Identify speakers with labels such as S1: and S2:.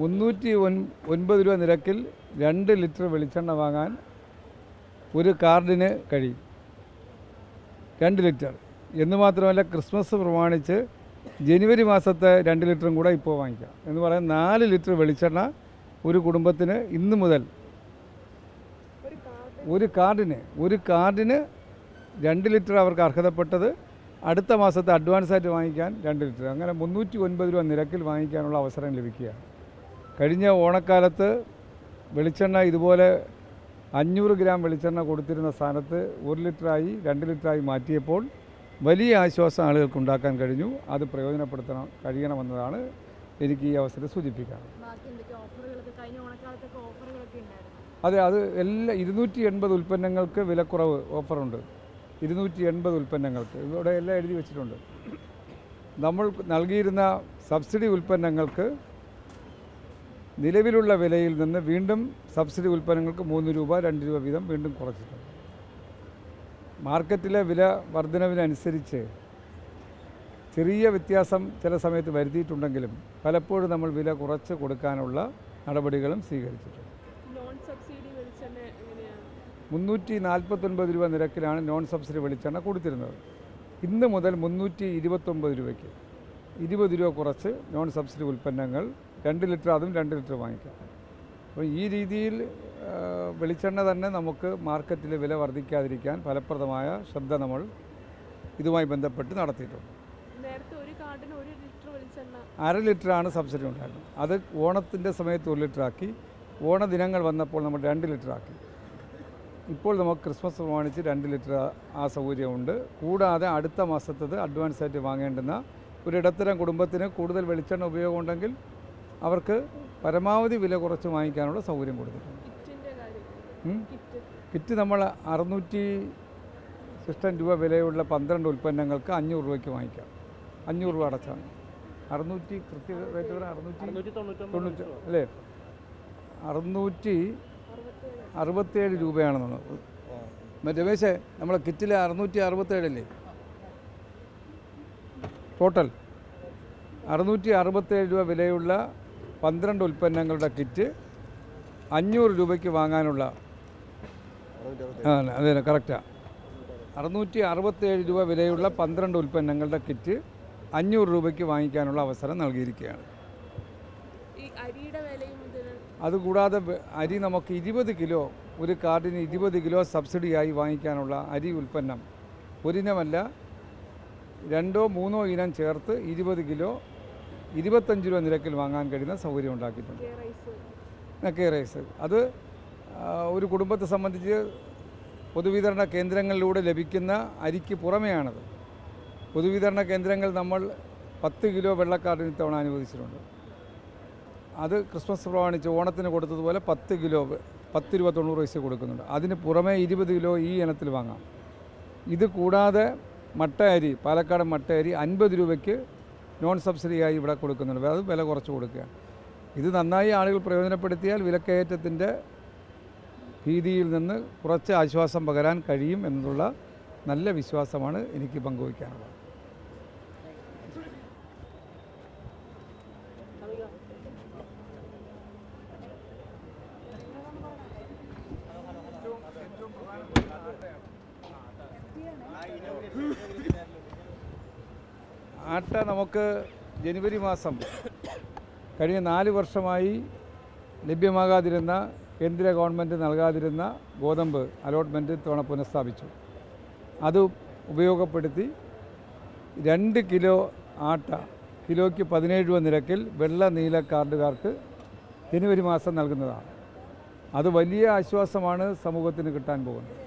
S1: മുന്നൂറ്റി ഒൻ ഒൻപത് രൂപ നിരക്കിൽ രണ്ട് ലിറ്റർ വെളിച്ചെണ്ണ വാങ്ങാൻ ഒരു കാർഡിന് കഴിയും. രണ്ട് ലിറ്റർ. എന്ന് മാത്രമല്ല ക്രിസ്മസ് പ്രമാണിച്ച് ജനുവരി മാസത്തെ രണ്ട് ലിറ്ററും കൂടെ ഇപ്പോൾ വാങ്ങിക്കാം. എന്ന് പറയാൻ നാല് ലിറ്റർ വെളിച്ചെണ്ണ ഒരു കുടുംബത്തിന് ഇന്ന് മുതൽ ഒരു കാർഡിന് ഒരു കാർഡിന് രണ്ട് ലിറ്റർ അവർക്ക് അർഹതപ്പെട്ടത് അടുത്ത മാസത്തെ അഡ്വാൻസായിട്ട് വാങ്ങിക്കാൻ രണ്ട് ലിറ്റർ. അങ്ങനെ മുന്നൂറ്റി ഒൻപത് രൂപ നിരക്കിൽ വാങ്ങിക്കാനുള്ള അവസരം ലഭിക്കുകയാണ്. കഴിഞ്ഞ ഓണക്കാലത്ത് വെളിച്ചെണ്ണ ഇതുപോലെ അഞ്ഞൂറ് ഗ്രാം വെളിച്ചെണ്ണ കൊടുത്തിരുന്ന സ്ഥാനത്ത് ഒരു ലിറ്ററായി രണ്ട് ലിറ്ററായി മാറ്റിയപ്പോൾ വലിയ ആശ്വാസം ആളുകൾക്ക് ഉണ്ടാക്കാൻ കഴിഞ്ഞു. അത് പ്രയോജനപ്പെടുത്തണം കഴിയണമെന്നതാണ് എനിക്ക് ഈ അവസരം സൂചിപ്പിക്കാൻ. അതെ അത് എല്ലാ ഇരുന്നൂറ്റി എൺപത് ഉൽപ്പന്നങ്ങൾക്ക് വിലക്കുറവ് ഓഫറുണ്ട്. ഇരുന്നൂറ്റി എൺപത് ഉൽപ്പന്നങ്ങൾക്ക്. ഇവിടെ എല്ലാം എഴുതി വെച്ചിട്ടുണ്ട്. നമ്മൾ നൽകിയിരുന്ന സബ്സിഡി ഉൽപ്പന്നങ്ങൾക്ക് നിലവിലുള്ള വിലയിൽ നിന്ന് വീണ്ടും സബ്സിഡി ഉൽപ്പന്നങ്ങൾക്ക് മൂന്ന് രൂപ രണ്ട് രൂപ വീതം വീണ്ടും കുറച്ചിട്ടുണ്ട്. മാർക്കറ്റിലെ വില വർധനവിനനുസരിച്ച് ചെറിയ വ്യത്യാസം ചില സമയത്ത് വരുത്തിയിട്ടുണ്ടെങ്കിലും പലപ്പോഴും നമ്മൾ വില കുറച്ച് കൊടുക്കാനുള്ള നടപടികളും സ്വീകരിച്ചിട്ടുണ്ട്. മുന്നൂറ്റി നാൽപ്പത്തൊൻപത് രൂപ നിരക്കിലാണ് നോൺ സബ്സിഡി വെളിച്ചെണ്ണ കൊടുത്തിരുന്നത്. ഇന്ന് മുതൽ മുന്നൂറ്റി ഇരുപത്തൊമ്പത് രൂപയ്ക്ക് ഇരുപത് രൂപ കുറച്ച് നോൺ സബ്സിഡി ഉൽപ്പന്നങ്ങൾ രണ്ട് ലിറ്റർ അതും രണ്ട് ലിറ്റർ വാങ്ങിക്കാം. അപ്പോൾ ഈ രീതിയിൽ വെളിച്ചെണ്ണ തന്നെ നമുക്ക് മാർക്കറ്റിൽ വില വർദ്ധിക്കാതിരിക്കാൻ ഫലപ്രദമായ ശ്രദ്ധ നമ്മൾ ഇതുമായി ബന്ധപ്പെട്ട് നടത്തിയിട്ടുണ്ട്. അര ലിറ്ററാണ് സബ്സിഡി ഉണ്ടായിരുന്നത്. അത് ഓണത്തിന്റെ സമയത്ത് ഒരു ലിറ്ററാക്കി ഓണദിനങ്ങൾ വന്നപ്പോൾ നമ്മൾ രണ്ട് ലിറ്ററാക്കി ഇപ്പോൾ നമുക്ക് ക്രിസ്മസ് പ്രമാണിച്ച് രണ്ട് ലിറ്റർ ആ സൗകര്യമുണ്ട്. കൂടാതെ അടുത്ത മാസത്തത് അഡ്വാൻസ് ആയിട്ട് വാങ്ങേണ്ടുന്ന ഒരു ഇടത്തരം കുടുംബത്തിന് കൂടുതൽ വെളിച്ചെണ്ണ ഉപയോഗമുണ്ടെങ്കിൽ അവർക്ക് പരമാവധി വില കുറച്ച് വാങ്ങിക്കാനുള്ള സൗകര്യം കൊടുത്തിട്ടുണ്ട്.
S2: കിറ്റ്.
S1: നമ്മൾ അറുന്നൂറ്റി സിസ്റ്റം രൂപ വിലയുള്ള പന്ത്രണ്ട് ഉൽപ്പന്നങ്ങൾക്ക് അഞ്ഞൂറ് രൂപയ്ക്ക് വാങ്ങിക്കാം. അഞ്ഞൂറ് രൂപ അടച്ചാൽ അറുന്നൂറ്റി കൃത്യ റേറ്റ് അറുന്നൂറ്റി തൊണ്ണൂറ്റി അല്ലേ? അറുന്നൂറ്റി അറുപത്തേഴ് രൂപയാണെന്നുള്ളത് മറ്റേ രമേശേ നമ്മളെ കിറ്റിൽ അറുന്നൂറ്റി അറുപത്തേഴല്ലേ? ടോട്ടൽ അറുന്നൂറ്റി അറുപത്തേഴ് രൂപ വിലയുള്ള പന്ത്രണ്ട് ഉൽപ്പന്നങ്ങളുടെ കിറ്റ് അഞ്ഞൂറ് രൂപയ്ക്ക് വാങ്ങാനുള്ള ആ അതെ കറക്റ്റാണ് അറുന്നൂറ്റി അറുപത്തേഴ് രൂപ വിലയുള്ള പന്ത്രണ്ട് ഉൽപ്പന്നങ്ങളുടെ കിറ്റ് അഞ്ഞൂറ് രൂപയ്ക്ക് വാങ്ങിക്കാനുള്ള അവസരം നൽകിയിരിക്കുകയാണ്.
S2: ഈ അരിയുടെ വിലയും ഇതിന്
S1: അതുകൂടാതെ അരി നമുക്ക് ഇരുപത് കിലോ ഒരു കാർഡിന് ഇരുപത് കിലോ സബ്സിഡിയായി വാങ്ങിക്കാനുള്ള അരി ഉൽപ്പന്നം ഒരിനമല്ല രണ്ടോ മൂന്നോ ഇനം ചേർത്ത് ഇരുപത് കിലോ ഇരുപത്തഞ്ച് രൂപ നിരക്കിൽ വാങ്ങാൻ കഴിയുന്ന സൗകര്യം ഉണ്ടാക്കിയിട്ടുണ്ട്.
S2: K rice.
S1: അത് ഒരു കുടുംബത്തെ സംബന്ധിച്ച് പൊതുവിതരണ കേന്ദ്രങ്ങളിലൂടെ ലഭിക്കുന്ന അരിക്ക് പുറമെയാണത്. പൊതുവിതരണ കേന്ദ്രങ്ങൾ നമ്മൾ പത്ത് കിലോ വെള്ളക്കാർഡിന് ഇത്തവണ അനുവദിച്ചിട്ടുണ്ട്. അത് ക്രിസ്മസ് പ്രമാണിച്ച് ഓണത്തിന് കൊടുത്തതുപോലെ പത്ത് കിലോ പത്ത് രൂപ തൊണ്ണൂറ് പൈസ കൊടുക്കുന്നുണ്ട്. അതിന് പുറമെ ഇരുപത് കിലോ ഈ ഇനത്തിൽ വാങ്ങാം. ഇത് കൂടാതെ മട്ട അരി പാലക്കാട് മട്ട അരി അൻപത് രൂപയ്ക്ക് നോൺ സബ്സിഡിയായി ഇവിടെ കൊടുക്കുന്നുണ്ട്. അത് വില കുറച്ച് കൊടുക്കുക. ഇത് നന്നായി ആളുകൾ പ്രയോജനപ്പെടുത്തിയാൽ വിലക്കയറ്റത്തിന്റെ ഭീതിയിൽ നിന്ന് കുറച്ച് ആശ്വാസം പകരാൻ കഴിയും എന്നുള്ള നല്ല വിശ്വാസമാണ് എനിക്ക് പങ്കുവയ്ക്കാനുള്ളത്. ആട്ട നമുക്ക് ജനുവരി മാസം കഴിഞ്ഞ നാല് വർഷമായി ലഭ്യമാകാതിരുന്ന കേന്ദ്ര ഗവൺമെന്റ് നൽകാതിരുന്ന ഗോതമ്പ് അലോട്ട്മെന്റ് ഇത്തവണ പുനഃസ്ഥാപിച്ചു. അത് ഉപയോഗപ്പെടുത്തി രണ്ട് കിലോ ആട്ട കിലോയ്ക്ക് പതിനേഴ് രൂപ നിരക്കിൽ വെള്ള നീല കാർഡുകാർക്ക് ജനുവരി മാസം നൽകുന്നതാണ്. അത് വലിയ ആശ്വാസമാണ് സമൂഹത്തിന് കിട്ടാൻ പോകുന്നത്.